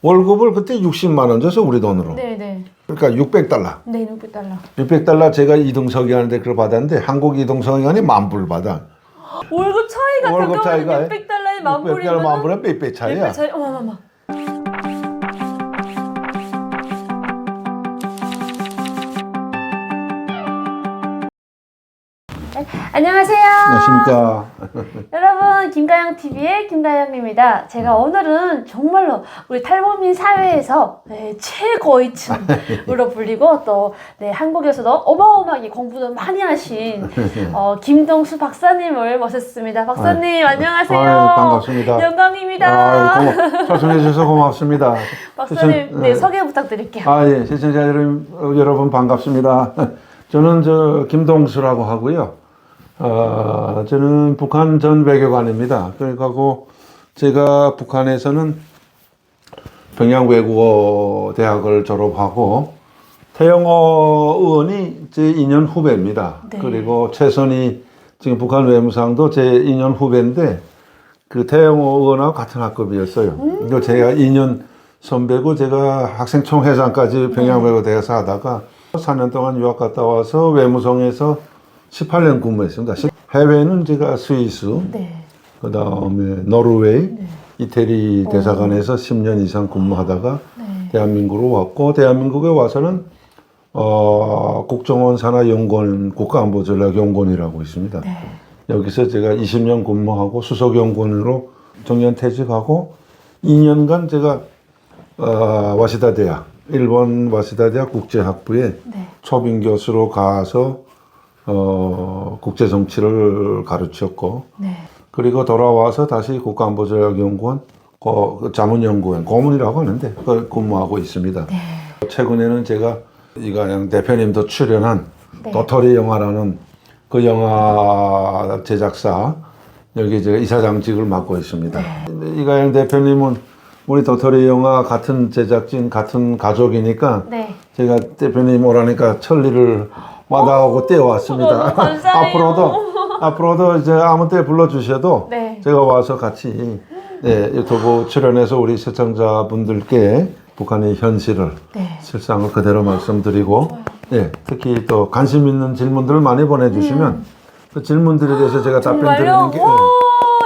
월급을 그때 60만 원 줘서 우리 돈으로. 네네. 그러니까 600달러. 네, 600달러. 600달러 제가 이동석이 하는데 그걸 받았는데 한국 이동석이 하니 만불 받아. 월급 차이가 월급 차이가 600달러에 600달러 만불이면 만불은 빽빽 차이야. 차이. 어머머머. 안녕하세요. 안녕하십니까. 여러분 김가영 TV의 김가영입니다. 제가 오늘은 정말로 우리 탈북민 사회에서 네, 최고의 층으로 불리고 또 네, 한국에서도 어마어마하게 공부도 많이 하신 어, 김동수 박사님을 모셨습니다. 박사님 안녕하세요. 아유, 반갑습니다. 영광입니다. 아, 고마, 초청해 주셔서 고맙습니다. 박사님 시청- 네, 네. 소개 부탁드릴게요. 아, 예. 시청자 여러분, 어, 여러분 반갑습니다. 저는 저 김동수라고 하고요. 어, 저는 북한 전 외교관입니다. 그래가고 제가 북한에서는 평양 외국어 대학을 졸업하고 태영호 의원이 제 2년 후배입니다. 네. 그리고 최선희 지금 북한 외무상도 제 2년 후배인데 그 태영호 의원하고 같은 학급이었어요. 그리고 제가 2년 선배고 제가 학생 총회장까지 평양 외국어 대학에서 하다가 4년 동안 유학 갔다 와서 외무성에서 18년 근무했습니다. 해외는 제가 스위스, 네. 그 다음에 노르웨이, 이태리 대사관에서 10년 이상 근무하다가 네. 대한민국으로 왔고 대한민국에 와서는 어, 국정원 산하연구원 국가안보전략연구원이라고 있습니다. 네. 여기서 제가 20년 근무하고 수석연구원으로 정년 퇴직하고 2년간 제가 어, 와시다 대학 일본 와시다 대학 국제학부에 네. 초빙 교수로 가서 어, 국제 정치를 가르쳤고 네. 그리고 돌아와서 다시 국가안보전략연구원 고- 그 자문연구원 고문이라고 하는데 그걸 근무하고 있습니다. 네. 최근에는 제가 이가영 대표님도 출연한 네. 도토리 영화라는 그 영화 제작사 여기 제가 이사장직을 맡고 있습니다. 네. 이가영 대표님은 우리 도토리 영화 같은 제작진 같은 가족이니까 네. 제가 대표님 오라니까 천리를 마다하고 뛰어왔습니다. 감사해요. 앞으로도 앞으로도 이제 아무 때 불러주셔도 네. 제가 와서 같이 네, 유튜브 출연해서 우리 시청자분들께 북한의 현실을 네. 실상을 그대로 말씀드리고 네, 특히 또 관심 있는 질문들을 많이 보내주시면 그 질문들에 대해서 제가 답변 음. 정말요? 드리는 게 와,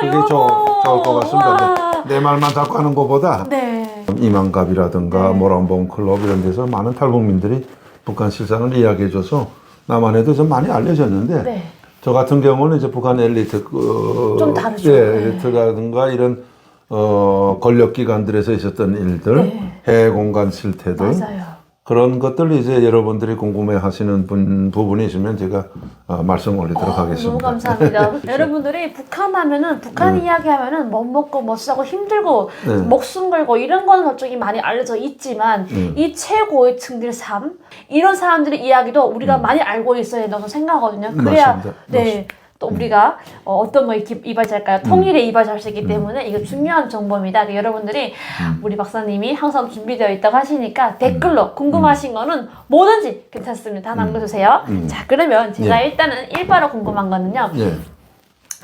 네, 그게 좋을 것 같습니다. 와. 내 말만 자꾸 하는 것보다 네. 이만갑이라든가 모란봉 클럽 이런 데서 많은 탈북민들이 북한 실상을 이야기해줘서 남한에도 좀 많이 알려졌는데 네. 저 같은 경우는 이제 북한 엘리트 그, 좀 다르죠. 예, 네. 엘리트라든가 이런 어, 권력 기관들에서 있었던 일들, 네. 해외 공간 실태들 맞아요. 그런 것들 이제 여러분들이 궁금해 하시는 분 부분이 있으면 제가 어, 말씀 올리도록 너무 하겠습니다. 감사합니다. 여러분들이 북한 하면은 북한 이야기 하면은 못 먹고 못 사고 힘들고 네. 목숨 걸고 이런 거는 솔직히 많이 알려져 있지만 음. 이 최고의 층들 삶 이런 사람들의 이야기도 우리가 많이 알고 있어야 된다고 생각하거든요. 그래야 음. 맞습니다. 음. 네. 또 우리가 어, 어떤 거에 기- 이바지할까요? 통일에 이바지할 수 있기 때문에 이거 중요한 정보입니다. 그러니까 여러분들이 음. 우리 박사님이 항상 준비되어 있다고 하시니까 댓글로 궁금하신 거는 뭐든지 괜찮습니다. 다 남겨주세요. 자 그러면 제가 음. 예. 일단은 일바로 궁금한 거는요. 예.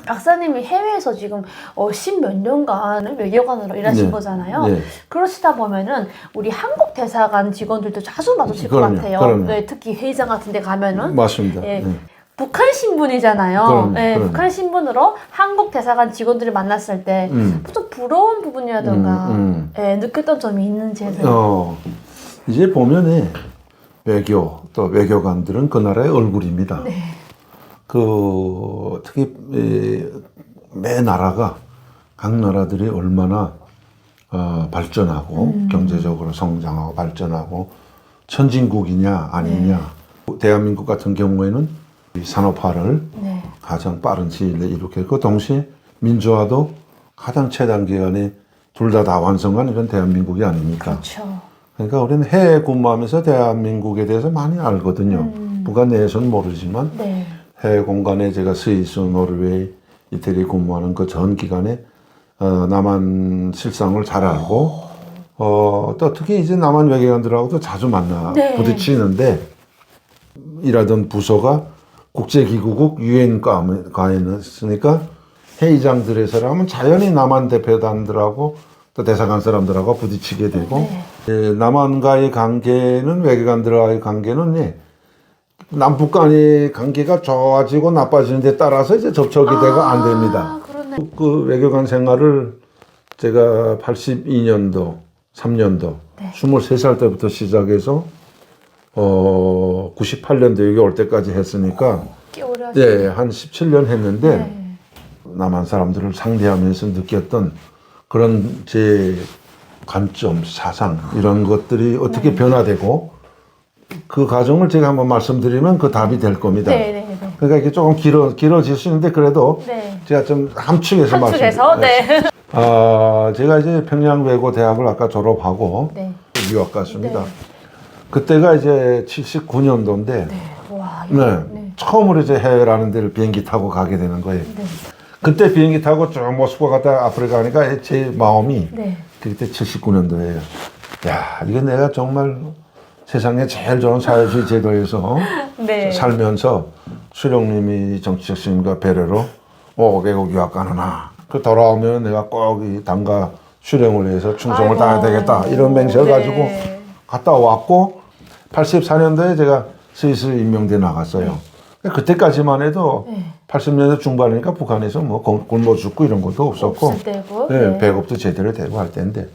박사님이 해외에서 지금 어, 십몇 년간 외교관으로 일하신 네. 거잖아요. 예. 그러시다 보면은 우리 한국 대사관 직원들도 자주 마주칠 것 그럼요, 같아요. 그럼요. 네, 특히 회의장 같은 데 가면은. 맞습니다. 예. 예. 북한 신분이잖아요. 그럼요, 네, 그럼요. 북한 신분으로 한국 대사관 직원들을 만났을 때 음. 좀 부러운 부분이라던가 음, 음. 예, 느꼈던 점이 있는지 해서. 어, 이제 보면은 외교 또 외교관들은 그 나라의 얼굴입니다. 네. 그 특히 이, 매 나라가 각 나라들이 얼마나 어, 발전하고 음. 경제적으로 성장하고 발전하고 선진국이냐 아니냐. 대한민국 같은 경우에는 이 산업화를 네. 가장 빠른 시일 내에 이룩했고 동시에 민주화도 가장 최단 기간에 둘 다 다 완성한 이런 대한민국이 아닙니까? 그렇죠. 그러니까 우리는 해외 근무하면서 대한민국에 대해서 많이 알거든요. 음. 북한 내에서는 모르지만 네. 해외 공간에 제가 스위스, 노르웨이, 이태리 근무하는 그 전 기간에 어, 남한 실상을 잘 알고 어, 또 특히 이제 남한 외교관들하고도 자주 만나 네. 부딪히는데 일하던 부서가 국제기구국 유엔과에 있으니까 회의장들에서라면 자연히 남한 대표단들하고 또또 대사관 사람들하고 부딪히게 되고 네. 예, 남한과의 관계는 외교관들과의 관계는 예, 남북 간의 관계가 좋아지고 나빠지는 데 따라서 이제 접촉이 되고 안 됩니다. 아, 그러네. 그 외교관 생활을 제가 82년도, 3년도, 네. 23살 때부터 시작해서 어 98년도 여기 올 때까지 했으니까 예, 한 17년 했는데 네. 남한 사람들을 상대하면서 느꼈던 그런 제 관점, 사상 이런 것들이 어떻게 변화되고 그 과정을 제가 한번 말씀드리면 그 답이 될 겁니다. 네, 네, 네. 그러니까 이게 조금 길어 길어질 수 있는데 그래도 네. 제가 좀 함축해서 한쪽에서 말씀드릴게요. 네. 아, 제가 이제 평양외고 대학을 아까 졸업하고 네. 유학 갔습니다. 네. 그때가 이제 79년도인데 네. 와, 네. 네. 처음으로 이제 해외라는 데를 비행기 타고 가게 되는 거예요. 네. 그때 비행기 타고 쭉 모스크바 갔다 아프리카 가니까 제 마음이 네. 그때 79년도예요. 야, 이게 내가 정말 세상에 제일 좋은 사회주의 제도에서 네. 살면서 수령님이 정치적 스님과 배려로 어, 외국 유학 가느나 그 돌아오면 내가 꼭 이 당과 수령을 위해서 충성을 아이고. 다해야 되겠다 이런 맹세를 네. 가지고 갔다 왔고 84년도에 제가 스위스 임명돼 나갔어요. 그때까지만 해도 네. 80년대 중반이니까 북한에서 뭐 굶- 굶어 죽고 이런 것도 없었고 때고. 네, 배급도 제대로 되고 할 때인데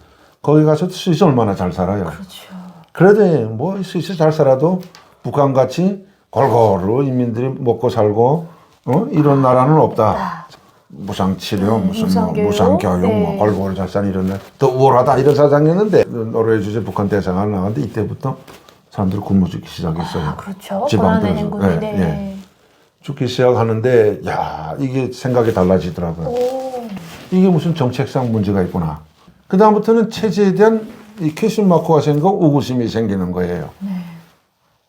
거기 가서 스위스 얼마나 잘 살아요. 그렇죠. 그래도 뭐 스위스 잘 살아도 북한 같이 골고루 인민들이 먹고 살고 어? 이런 나라는 없다. 무상 치료 무슨 무상 뭐 교육. 무상 교육 네. 뭐 골고루 잘 사는 이런 날. 더 우월하다 이런 사장이었는데 노르웨이 주재 북한 대사관 나왔는데 이때부터 사람들이 굶어 죽기 시작했어요. 아, 그렇죠. 지방들에서. 행군이. 네, 네. 네. 죽기 시작하는데 야 이게 생각이 달라지더라고요. 오. 이게 무슨 정책상 문제가 있구나. 그 다음부터는 체제에 대한 이 퀘션 마크가 생기고 우구심이 생기는 거예요. 네.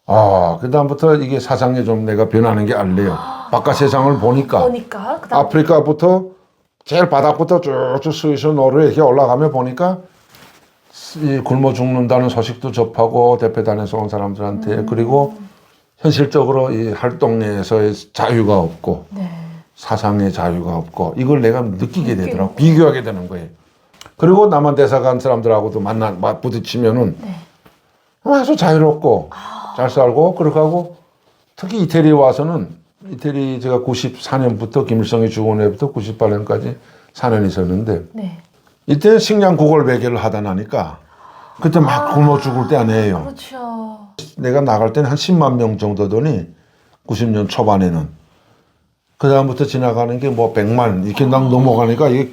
아, 그 다음부터 이게 사상에 좀 내가 변하는 게 알래요. 바깥 세상을 보니까 보니까 그다음 아프리카부터 제일 바닥부터 쭉쭉 스위스 노르웨이 이렇게 올라가며 보니까 이 굶어 죽는다는 소식도 접하고 대표단에서 온 사람들한테 그리고 현실적으로 이 활동에서의 자유가 없고 네. 사상의 자유가 없고 이걸 내가 느끼게 되더라고 비교하게 되는 거예요. 그리고 남한 대사관 사람들하고도 만나 마- 부딪히면은 네. 아주 자유롭고 잘 살고 그렇게 하고 특히 이태리 와서는 이태리 제가 94년부터 김일성이 죽은 해부터 98년까지 4년 있었는데 네. 이때 식량 구걸 외교를 하다 나니까 그때 막 굶어 죽을 때 아니에요. 그렇죠. 내가 나갈 때는 한 10만 명 정도더니 90년 초반에는 그 다음부터 지나가는 게 뭐 100만 이렇게 막 넘어가니까 이게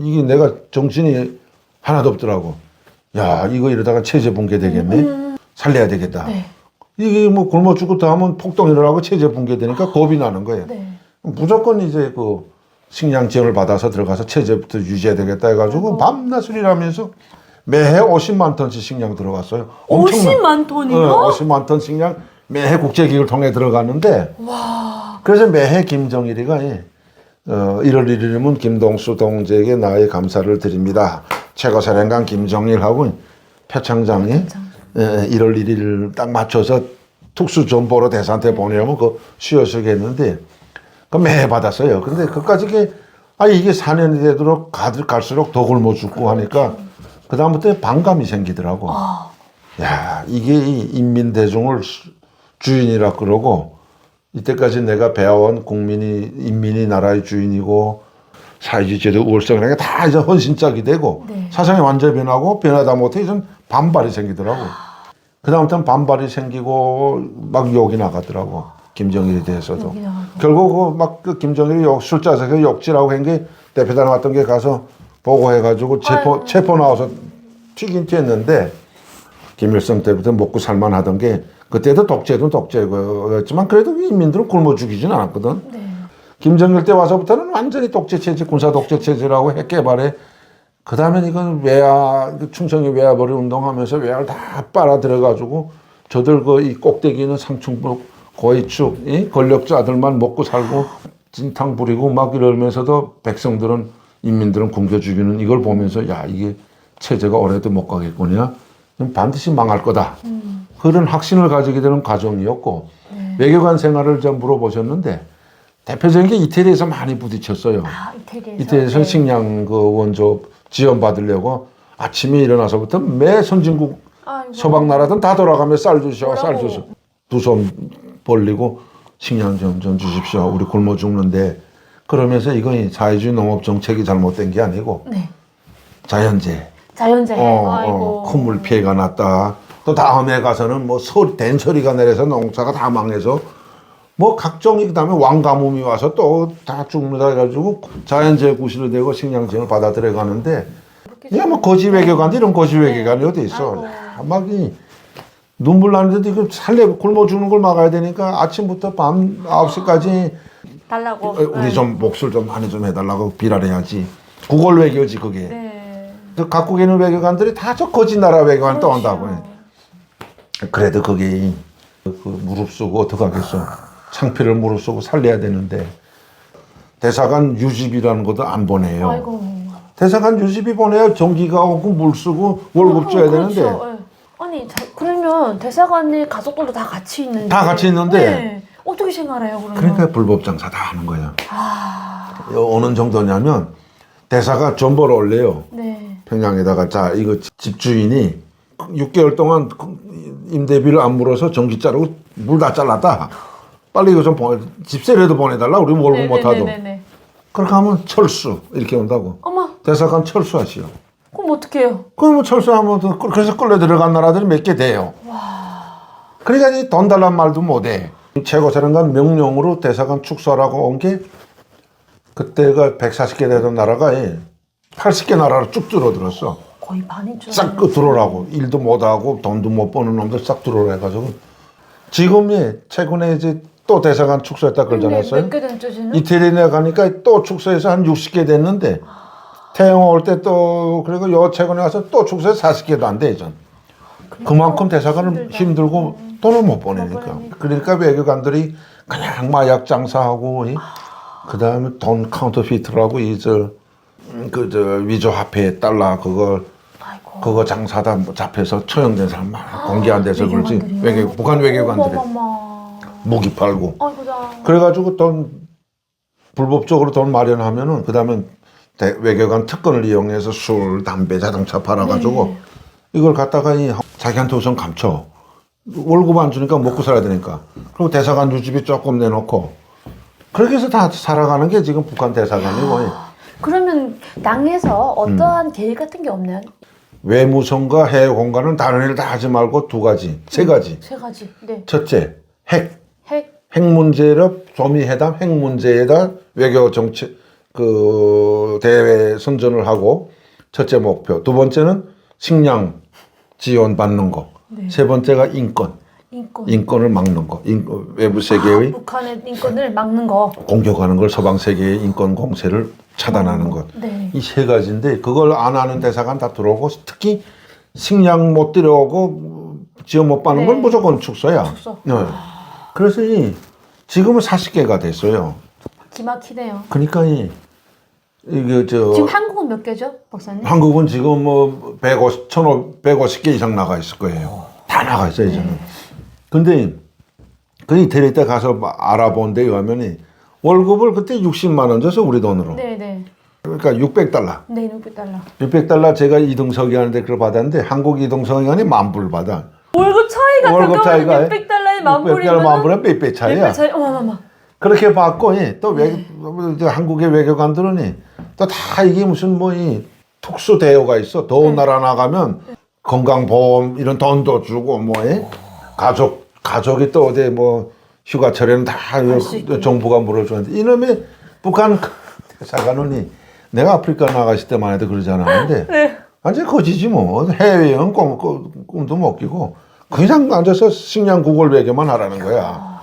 이게 내가 정신이 하나도 없더라고. 야 이거 이러다가 체제 붕괴 되겠네. 살려야 되겠다. 네. 이게 뭐 굶어 죽었다 하면 폭동 일어나고 체제 붕괴 되니까 겁이 나는 거예요. 네. 무조건 이제 그 식량 지원을 받아서 들어가서 체제부터 유지해야 되겠다 해가지고 밤낮을 일하면서 매해 50만 ton씩 식량 들어갔어요. 엄청난- 50만 톤이요? 어, 50만 톤 식량 매해 국제기구를 통해 들어갔는데 그래서 매해 김정일이가 예, 어, 1월 1일이면 김동수 동지에게 나의 감사를 드립니다. 최고 사령관 김정일하고 표창장이 예, 1월 1일 딱 맞춰서 특수전보로 대사한테 보내려면 그 수여식 했는데 그 매해 받았어요. 근데 그까지 게 아, 이게 4년이 되도록 가들 갈수록 더 굶어 죽고 하니까 그 다음부터 반감이 생기더라고. 아, 야, 이게 이 인민 대중을 수- 주인이라 그러고 이때까지 내가 배워온 국민이 인민이 나라의 주인이고 사회주의 제도 우월성이라는 게 다 이제 헌신짝이 되고 네. 사상이 완전히 변하고 변하다 못해 이제 반발이 생기더라고. 그 다음부터는 반발이 생기고 막 욕이 나가더라고. 김정일에 대해서도. 결국 그 막그 김정일이 욕, 술 짜서 그 욕질하고 한 게 대표단 왔던 게 가서 보고해가지고 체포. 체포 나와서 튀긴 튀었는데 김일성 때부터 먹고 살만 하던 게 그때도 독재도 독재였지만 그래도 인민들은 굶어 죽이진 않았거든. 네. 김정일 때 와서부터는 완전히 독재 체제, 군사 독재 체제라고 했개발해. 그 다음엔 이건 외화, 그 충청이 외화벌이 운동하면서 외화를 다 빨아 들어가지고 저들 그 이 꼭대기 있는 상층부 고위축, 이 권력자들만 먹고 살고 진탕 부리고 막 이러면서도 백성들은, 인민들은 굶겨 죽이는 이걸 보면서 야, 이게 체제가 오래도 못 가겠구나. 그럼 반드시 망할 거다. 그런 확신을 가지게 되는 과정이었고 외교관 생활을 좀 물어보셨는데 대표적인 게 이태리에서 많이 부딪혔어요. 아, 이태리에서. 이태리에서 네. 식량 그 원조 지원 받으려고 아침에 일어나서부터 매 선진국 아이고. 서방 나라든 다 돌아가며 쌀 주시오, 쌀? 주시오. 두 손 벌리고 식량 좀, 좀 주십시오. 우리 굶어 죽는데. 그러면서 이건 사회주의 농업 정책이 잘못된 게 아니고 네. 자연재해. 자연재해. 어, 아이고. 어, 큰물 피해가 났다. 또 다음에 가서는 뭐 소, 된소리가 내려서 농사가 다 망해서 뭐 각종 그다음에 왕가뭄이 와서 또 다 죽는다 해가지고 자연재해 구실이 되고 식량지원을 받아 들어가는데 이게 뭐 거지 외교관 이런 거지 외교관이 어디 있어? 막이 눈물 나는데도 이거 살래 굶어 죽는 걸 막아야 되니까 아침부터 밤 9시까지 달라고. 우리 네. 좀 몫을 좀 많이 좀 해달라고 비랄해야지. 구걸 외교지 그게. 네. 그 각국에 있는 외교관들이 다 저 거짓 나라 외교관 떠온다고 해. 그래도 그게 그 무릅쓰고 어떡하겠어. 창피를 무릅쓰고 살려야 되는데 대사관 유집이라는 것도 안 보내요. 아이고. 대사관 유집이 보내야 전기가 오고 물 쓰고 월급 줘야 그렇죠. 되는데 예. 아니 자, 그러면 대사관의 가족들도 다 같이 있는데 다 같이 있는데. 네. 어떻게 생활해요 그러면? 그러니까 불법 장사 다 하는 거야. 아, 어느 정도냐면 대사가 전보를 올려요. 네. 평양에다가 자 이거 집주인이 6개월 동안 임대비를 안 물어서 전기 자르고 물 다 잘랐다. 빨리 이거 좀 보내, 집세라도 보내달라. 우리 월급 못하도. 네네네네. 그렇게 하면 철수 이렇게 온다고. 어머, 대사관 철수하시오. 그럼 어떡해요? 그럼 뭐 철수하면 또 그- 그래서 끌려 들어간 나라들이 몇 개 돼요. 그러니까 이돈 달란 말도 못해. 최고사령관 명령으로 대사관 축소하라고 온 게 그때가 140개 되던 나라가 80개 나라로 쭉 줄어들었어. 거의 반인 줄싹그 들어오라고 일도 못 하고 돈도 못 버는 놈들 싹 들어오라 해가지고 지금이 최근에 이제 또 대사관 축소했다 됐죠 지금? 이태리에 가니까 또 축소해서 한 60개 됐는데 태영 올때 또 그리고 요 최근에 가서 또 축소해서 40개도 안 돼, 전. 그만큼 힘들다. 힘들고 돈을 못 보내니까. 보내니까. 그러니까 외교관들이 그냥 마약 장사하고 그 다음에 돈 카운터피트라고 이저 그저 위조 화폐 달러 그걸 아이고. 그거 장사다 뭐 잡혀서 처형된 사람 많아. 공개 안 돼서 그렇지. 외교관들이요? 외교 북한 외교관들이 어머머머. 무기 팔고. 그래가지고 돈 불법적으로 돈 마련하면은 그다음에 대- 외교관 특권을 이용해서 술, 담배, 자동차 팔아가지고 네. 이걸 갖다가 이 자기한테 우선 감춰 월급 안 주니까 먹고 살아야 되니까 그리고 대사관 유지비 조금 내놓고 그렇게 해서 다 살아가는 게 지금 북한 대사관이고 그러면 당에서 음. 어떠한 계획 같은 게 없나요? 외무성과 해외 공간은 다른 일 다 하지 말고 두 가지, 세 가지. 세 가지. 네. 첫째, 핵. 핵. 핵 문제를 조미 회담 핵 문제에다 외교 정책 그 대외 선전을 하고 첫째 목표 두 번째는 식량 지원 받는 거 세 번째가 인권 인권. 인권을 막는 거 인, 외부 세계의 북한의 인권을 막는 거. 공격하는 걸 서방 세계의 인권 공세를 차단하는 것 네. 이 세 가지인데 그걸 안 하는 대사관 다 들어오고 특히 식량 못 들여오고 지원 못 받는 건 네. 무조건 축소야. 축소. 네. 그래서 이 지금은 40개가 됐어요. 기막히네요. 그러니까 이 이게 저 지금 한국은 몇 개죠, 박사님? 한국은 지금 뭐 150, 1,500, 150개 이상 나가 있을 거예요. 다 나가 있어요, 이제는. 네. 근데 그 이태리 때 가서 막 알아본 데 의하면이 월급을 그때 60만 원 줘서 우리 돈으로. 네, 네. 그러니까 600달러. 네, 600달러. 600달러 제가 이등석이 하는데 그걸 받았는데 한국 이등석이 하니 만불 받아. 월급 차이가 월급. 차이가 600달러에 만 600달러 불이면 만 불은 빼빼 차이야. 차이. 어머머머. 그렇게 받고 예, 또 외, 이제 한국의 외교관들은 또 다 이게 무슨 뭐 이 특수 대우가 있어. 더운 나라 나가면 건강보험 이런 돈도 주고 뭐 예? 가족 가족이 또 어디 뭐 휴가철에는 다. 정부가 물어주는데 이놈의 북한 대사관원이 내가 아프리카 나가실 때만 해도 그러지 않았는데 네. 완전 거지지 뭐 해외여행 꿈, 꿈, 꿈도 못 끼고 그냥 앉아서 식량 구걸 외교만 하라는 거야.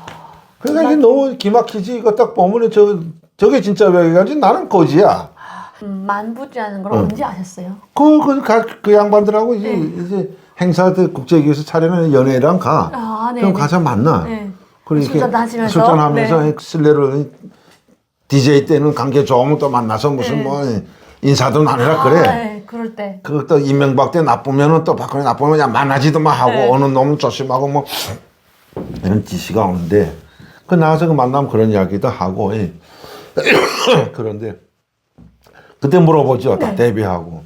그러니까 이게 너무 기막히지 이거 딱 보면 저 저게 진짜 외교관지 나는 거지야. 음, 만불이라는 걸 응. 언제 아셨어요? 그, 그, 가- 그 양반들하고 이제, 이제 행사들 국제기구에서 차리는 연예랑 가. 아, 네. 그럼 가서 만나. 네. 그리고 이렇게 술잔 하시면서? 술잔하면서 네. 실내로 DJ 때는 관계 좋으면 또 만나서 무슨 네. 뭐 인사도 나누라 아, 그래. 네, 그럴 때. 그또 이명박 때 나쁘면은 또 박근혜 나쁘면 그냥 만나지도 마 하고 네. 어느 놈은 조심하고 뭐 이런 지시가 오는데 그 나와서 그 만나면 그런 이야기도 하고 예. 그런데 그때 물어보죠 다 네. 대비하고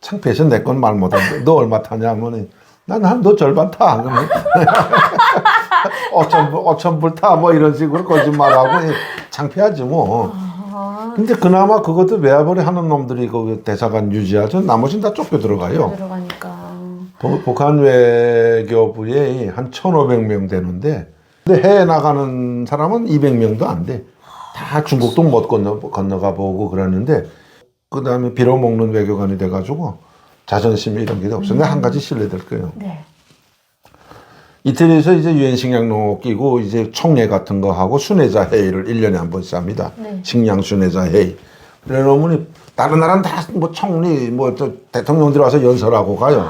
창피해서 내 건 말 못하는데 너 얼마 타냐면 난너 절반 타. 그러면 5천 불, 5천 불 타. 뭐 이런 식으로 거짓말하고 예, 창피하지 뭐. 아, 근데 그나마 그것도 외화벌이 하는 놈들이 그 대사관 유지하죠. 나머지는 다 쫓겨 들어가요. 들어가니까. 복- 북한 외교부에 한 1,500명 되는데 근데 해외 나가는 사람은 200명도 안 돼. 다 중국도 못 건너, 건너가 보고 그러는데 그 다음에 빌어먹는 외교관이 돼가지고 자존심 이런 게 없어. 근데 한 가지 신뢰될 거예요. 네. 이태리에서 이제 유엔 식량농 끼고 이제 총회 같은 거 하고 순회자 회의를 1년에 한 번씩 합니다. 네. 식량 순회자 회의. 그래 놓으면 다른 나라는 다 뭐 총리 뭐또 대통령들이 와서 연설하고 가요.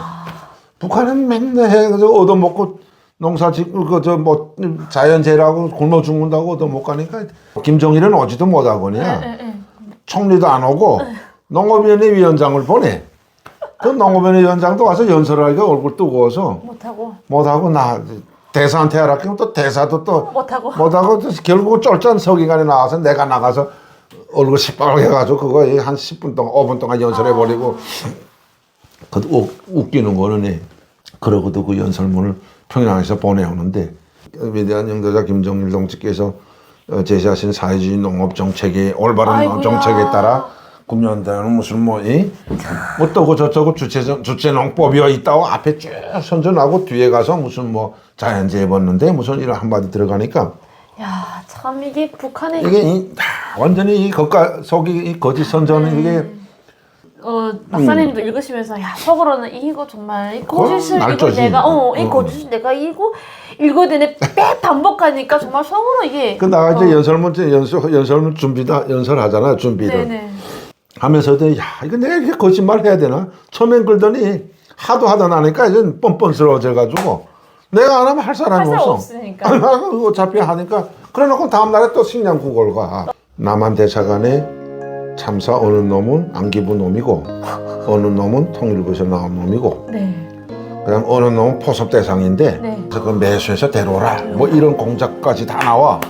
북한은 맨날 해 그저 얻어먹고 농사 짓고 그저뭐 자연재해라고 굶어 죽는다고 얻어못 가니까 김정일은 오지도 못하거니야. 네, 네. 총리도 안 오고 농업위원회 위원장을 보내. 그 농업위원회 위원장도 와서 연설을 하니까 얼굴 뜨거워서 못하고 못하고 나 대사한테 하라 그러면 또 대사도 또 못하고 못하고 또 결국 쫄짠 서기관에 나와서 내가 나가서 얼굴 시뻘게 해가지고 그거 한 10분 동안 5분 동안 연설해 버리고 그 웃- 웃기는 거는 예. 그러고도 그 연설문을 평양에서 보내오는데 위대한 영도자 김정일 동지께서 어, 제시하신 사회주의 농업 정책이 올바른 아이고야. 정책에 따라 금년대는 무슨 뭐, 이? 어떠고 저쩌고 주체, 주체 농법이여 있다고 앞에 쭉 선전하고 뒤에 가서 무슨 뭐 자연재해 봤는데 무슨 이런 한마디 들어가니까 야, 참 이게 북한의 이게 이, 다 완전히 이 겉가 속이 이 거짓 선전은 이게 어, 박사님도 읽으시면서 야 속으로는 이거 정말 이 거짓을 이거. 내가 어이 어. 거짓을 내가 이거 읽어야 되네. 매 반복하니까 정말 속으로 이게 그 나가 이제 어, 연설문 연설 연설문 준비다 연설하잖아 준비를. 네네. 하면서도 야 이거 내가 이렇게 거짓말 해야 되나? 처음엔 그러더니 하도 하다 나니까 이제 뻔뻔스러워져 가지고 내가 안 하면 할 사람이 할 사람 없어. 없으니까. 어차피 하니까. 그래놓고 다음 날에 또 식량 구걸 가. 남한 대사관에 참사 어느 놈은 안기부 놈이고 어느 놈은 통일부에서 나온 놈이고 네. 그다음 어느 놈은 포섭 대상인데 네. 그거 매수해서 데려오라 뭐 이런 공작까지 다 나와